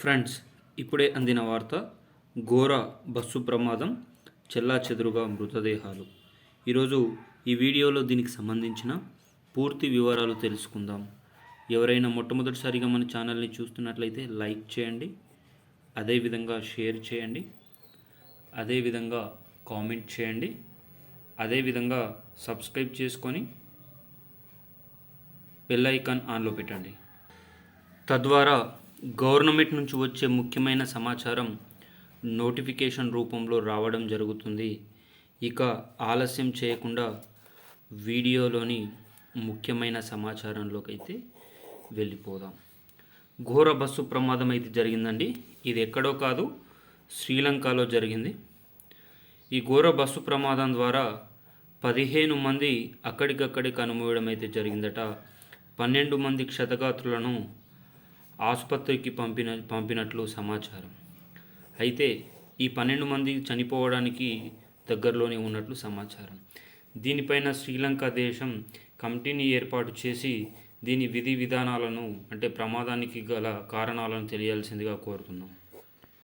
Friends ఇప్పుడే అందిన వార్త ఘోర బస్సు ప్రమాదం చెల్లా చెదురుగా మృతదేహాలు. ఈరోజు ఈ వీడియోలో దీనికి సంబంధించిన పూర్తి వివరాలు తెలుసుకుందాం. ఎవరైనా మొట్టమొదటిసారిగా మన ఛానల్ని చూస్తున్నట్లయితే లైక్ చేయండి అదేవిధంగా షేర్ చేయండి అదేవిధంగా కామెంట్ చేయండి అదేవిధంగా సబ్స్క్రైబ్ చేసుకొని బెల్ ఐకాన్ ఆన్లో పెట్టండి. తద్వారా గవర్నమెంట్ నుంచి వచ్చే ముఖ్యమైన సమాచారం నోటిఫికేషన్ రూపంలో రావడం జరుగుతుంది. ఇక ఆలస్యం చేయకుండా వీడియోలోని ముఖ్యమైన సమాచారంలోకి అయితే వెళ్ళిపోదాం. ఘోర బస్సు ప్రమాదం అయితే జరిగిందండి. ఇది ఎక్కడో కాదు శ్రీలంకలో జరిగింది. ఈ ఘోర బస్సు ప్రమాదం ద్వారా పదిహేను మంది అక్కడికక్కడే కనుమూయడం అయితే జరిగిందట. పన్నెండు మంది క్షతగాత్రులను ఆసుపత్రికి పంపిన పంపినట్లు సమాచారం. అయితే ఈ పన్నెండు మంది చనిపోవడానికి దగ్గరలోనే ఉన్నట్లు సమాచారం. దీనిపైన శ్రీలంక దేశం కమిటీని ఏర్పాటు చేసి దీని విధి విధానాలను అంటే ప్రమాదానికి గల కారణాలను తెలియాల్సిందిగా కోరుతున్నాం.